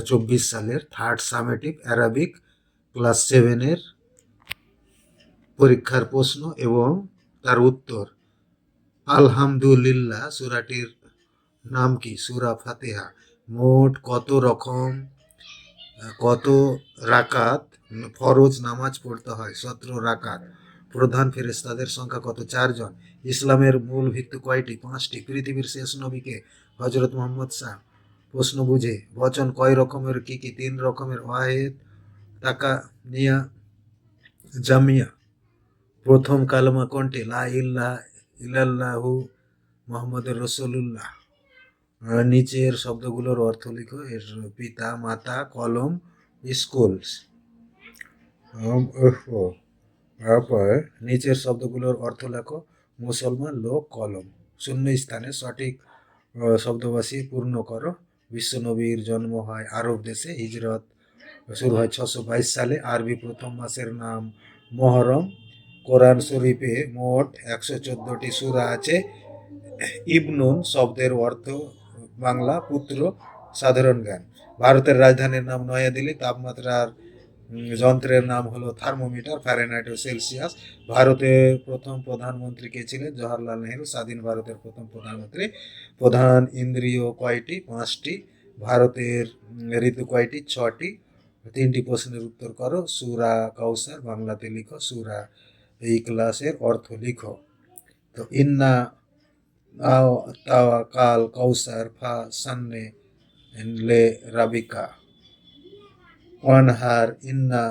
চব্বিশ সালের third summative Arabic class সেভেনের পরীক্ষার প্রশ্ন এবং তার উত্তর। আলহামদুলিল্লাহ, সূরাটির নাম কি? সূরা ফাতিহা। মোট কত রকম, কত রাকাত ফরজ নামাজ পড়তে হয়? সতেরো রাকাত। প্রধান ফেরেস্তাদের সংখ্যা কত? চারজন। ইসলামের মূল ভিত্তি কয়টি? পাঁচটি। পৃথিবীর শেষ নবীকে হজরত মোহাম্মদ শাহ প্রশ্ন বুঝে বচন কয় রকমের কি কি তিন রকমের? ওয়াহেদ টাকা নিয়া জামিয়া। প্রথম কালমা কোনটি? লা ইল্লাহ ইলাল্লাহু মোহাম্মদের রসুল্লাহ নিচের শব্দগুলোর অর্থ লিখো এর পিতা মাতা কলম স্কুল। তারপর নিচের শব্দগুলোর অর্থ লেখো মুসলমান লোক কলম। শূন্য স্থানে সঠিক আহ, শব্দ বসিয়ে পূর্ণ করো। বিশ্বনবীর জন্ম হয় আরব দেশে, হিজরত শুরু হয় ছশো বাইশ সালে। আরবি প্রথম মাসের নাম মহরম। কোরআন শরীফে মোট একশো চোদ্দোটি সুরা আছে। ইবনুন শব্দের অর্থ বাংলা, পুত্র, সাধারণ জ্ঞান। ভারতের রাজধানীর নাম নয়াদিল্লি, তাপমাত্রার যন্ত্রের নাম হলো থার্মোমিটার, ফ্যারেনহাইট ও সেলসিয়াস। ভারতের প্রথম প্রধানমন্ত্রী কে ছিলেন? জওয়াহরলাল নেহরু, স্বাধীন ভারতের প্রথম প্রধানমন্ত্রী। প্রধান ইন্দ্রিয় কয়টি? পাঁচটি। ভারতের ঋতু কয়টি? ছটি। তিনটি প্রশ্নের উত্তর করো। সুরা কাউসার, বাংলাতে লিখো। সুরা এই ক্লাসের অর্থ লিখো। তো ইন্না তাওয়া কাল কাউসার ফা সান্নে লে রাবিকা। ওয়ানহার ইন্না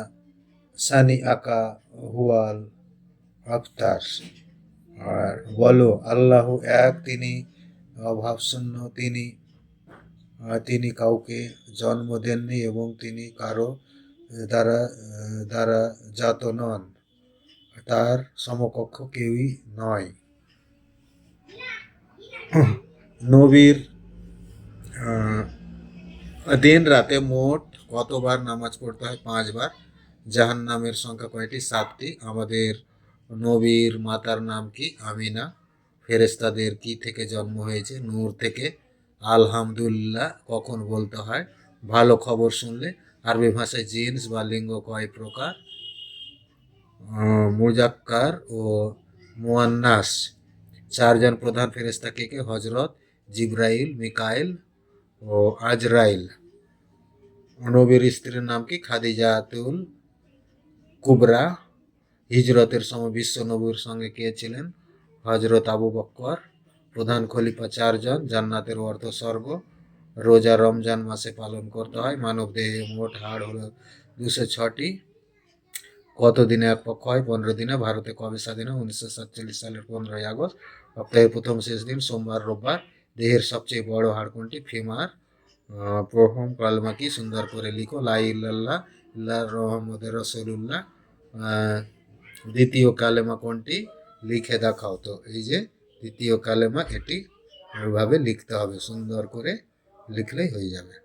সানি আকা হুয়াল আফতার আর বলো, আল্লাহ এক, তিনি অভাবশূন্য তিনি তিনি কাউকে জন্ম দেননি এবং তিনি কারও দ্বারা দ্বারা জাত নন। তার সমকক্ষ কেউই নয়। নবীর দিন রাতে মোট কতবার নামাজ পড়তে হয়? পাঁচবার। জাহান নামের সংখ্যা কয়টি? সাতটি। আমাদের নবীর মাতার নাম কি? আমিনা। ফেরেস্তাদের কি থেকে জন্ম হয়েছে? নূর থেকে। আলহামদুলিল্লাহ, কখন বলতে হয়? ভালো খবর শুনলে আরবি ভাষায় জিন্স বা লিঙ্গ কয় প্রকার? মুজাক্কার ও মুয়ান্নাস। চারজন প্রধান ফেরেস্তা কে কে? হজরত জিব্রাইল, মিকাইল ও আজরাইল। নবীর স্ত্রীর নাম কি? খাদিজাতুল কুবরা। হিজরতের সময় বিশ্ব নবীর সঙ্গে কে ছিলেন? হজরত আবু বক্কর, প্রধান খলিফা চারজন, জান্নাতের অর্থ স্বর্গ। রোজা রমজান মাসে পালন করতে হয়। মানব দেহে মোট হাড় হলো দুশো ছটি। কত দিনে এক পক্ষ হয়? পনেরো দিনে। ভারতে কবে স্বাধীন হয়? উনিশশো সাতচল্লিশ সালের পনেরোই আগস্ট। সপ্তাহের প্রথম শেষ দিন সোমবার, রোববার। দেহের সবচেয়ে বড় হাড় কোনটি? ফিমার। প্রথম কালমা কি সুন্দর করে লিখো, লা ইল্লাল্লাহ ইল্লাহ রহমদ রসুল্লাহ দ্বিতীয় কালেমা কোনটি? লিখে দেখাও তো, এই যে দ্বিতীয় কালেমা এটি এভাবে লিখতে হবে, সুন্দর করে লিখলেই হয়ে যাবে।